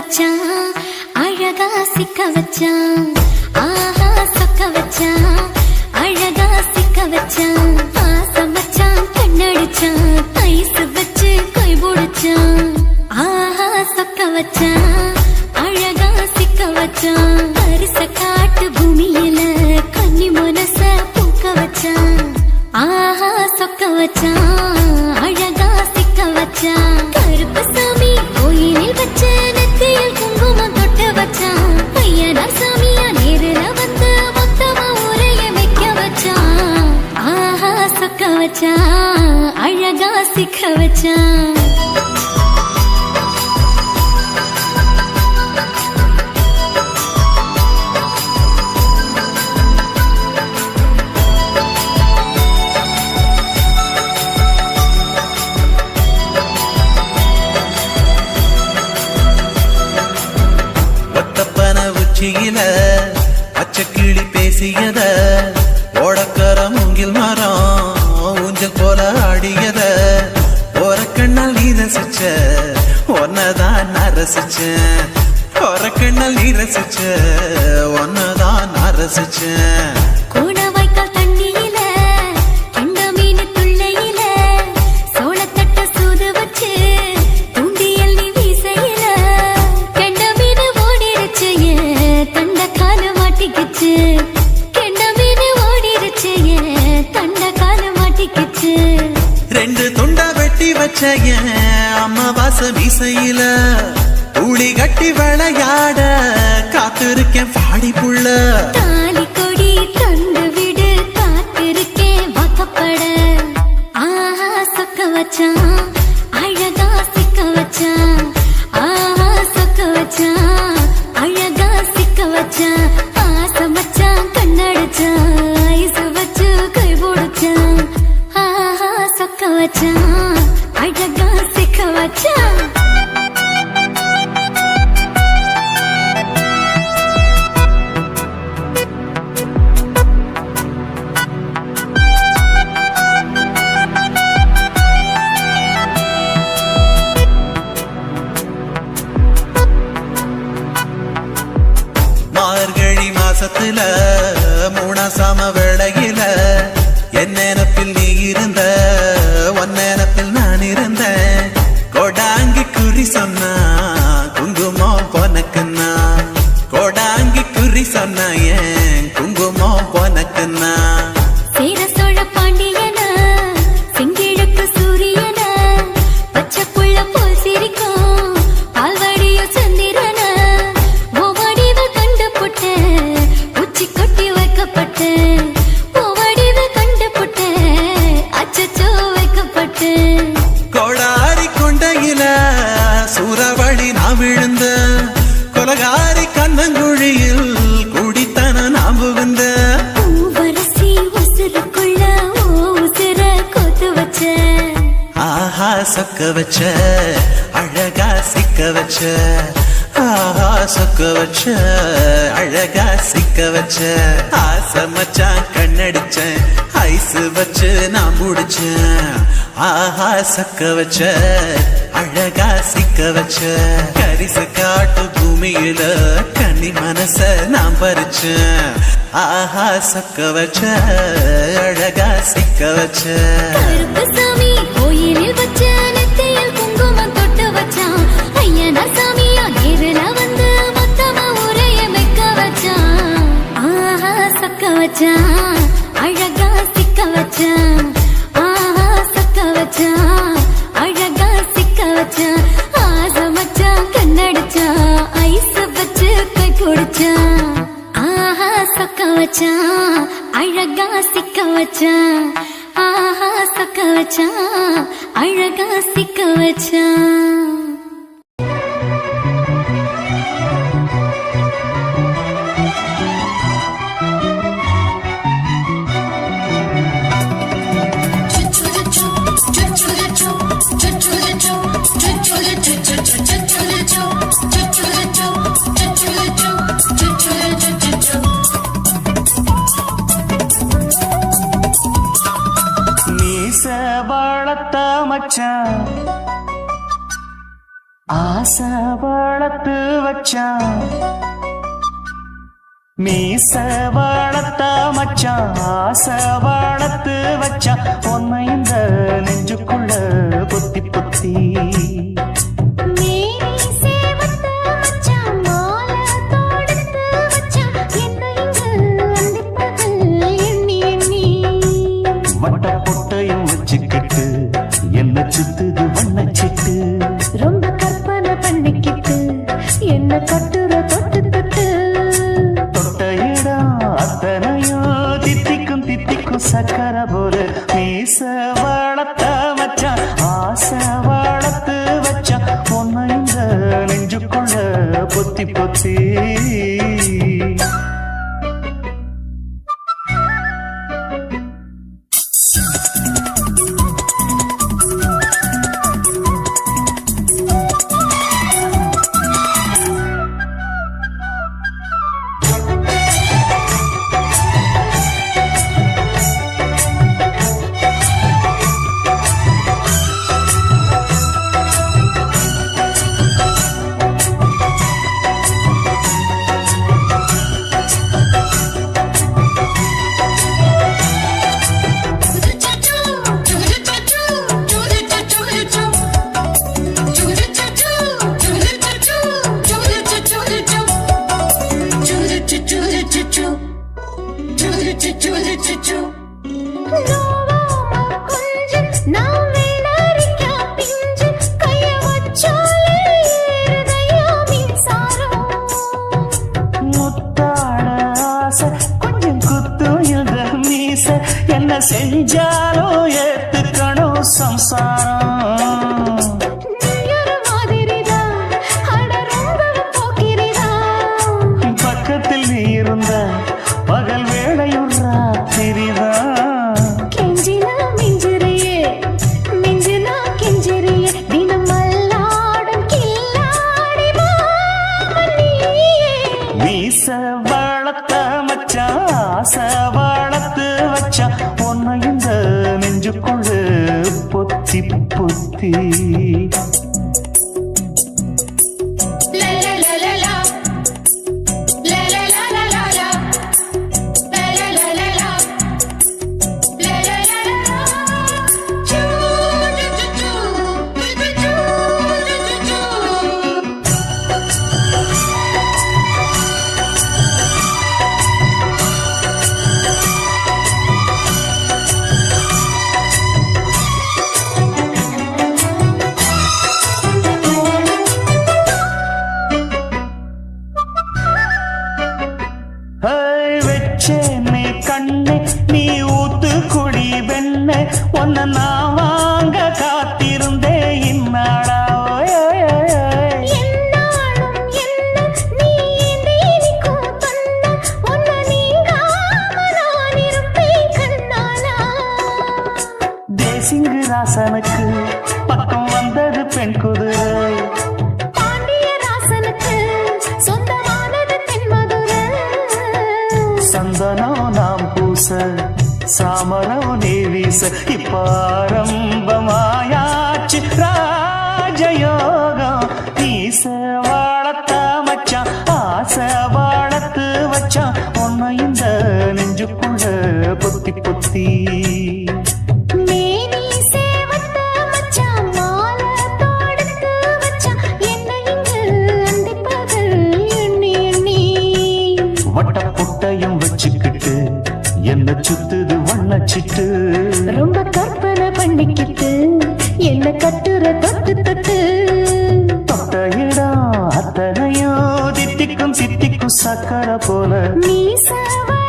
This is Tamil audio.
வச்சான் அழகா சிக்க வச்சான் ஆஹா சொக்க வச்சான் அழகா சிக்க வச்சான் பாசம் வச்சான் கண்ணடிச்சான் ஐஸ் வச்சு கை பிடிச்சான் ஆஹா சொக்க வச்சான் போல ஆடியத ஒரு நீ ரசிச்ச ஒன்னதான் நான் ரசிச்சேன் ஒரக்கண்ணால் நீ ரசிச்ச ஒன்னதான் நான் ரசிச்சேன் கட்டி விளையாட காத்திருக்கேன் பாடி புள்ள. தாலி கொடி தந்து விடு காத்திருக்கேன் வாக்கப்பட. ஆஹா சொக்க வச்சான் அழகா சிக்க வச்சான். ஆஹா சொக்க வச்சான் அழகா சிக்க வச்சான். ஆசை மச்சான் கண்ணடிச்சான் வச்சு கை போடுச்சான். ஆஹா சொக்க வச்சான். நான் விழுந்த கொலகாரி கண்ணங்குழியில் குடித்தன நான் புகுந்த ஆஹா சொக்க வச்ச அழகா சிக்க வச்ச. ஆஹா சொக்க வச்ச அழகா சிக்க வச்ச. ஆசை மச்சான் கண்ணடிச்சேன் ஐஸ் வச்சு நான் முடிச்சேன். ஆஹா சொக்க வச்ச அழகா சிக்க வச்ச கரிசு காட்டு பூமியில கன்னி மனச நான் பறிச்சேன் ஆஹா சக்க வச்ச அழகா சிக்க வச்ச. சாமி கோயிலில் வச்ச நெத்தியில் குங்குமம் தொட்டு வச்சான் ஐயனா சாமியா நேரில் வந்து மொத்தமா உரைய வைக்க வச்சான் ஆஹா சொக்க வச்சான் சிக்க வச்சான் ஆஹா சக்க வச்சான் அழகா சிக்க வச்சான் வளர்த்து வச்சான் மீச வளர்த்த மச்சான் ஆசை வளர்த்து வச்சான் உன்மை இந்த நெஞ்சுக்குள்ள புத்தி புத்தி. சாதனையோ தித்திக்கும் தித்திக்கும் சக்கர പൊത്തി பேச வண்ணச்சிட்டு ரொம்ப கற்பனை பண்ணிக்கிட்டு என்ன கட்டுற தொட்டு தொட்டு. தொட்டையிடா அத்தனையோ தித்திக்கும் சித்திக்கும் சக்கரை போல. நீ சாவ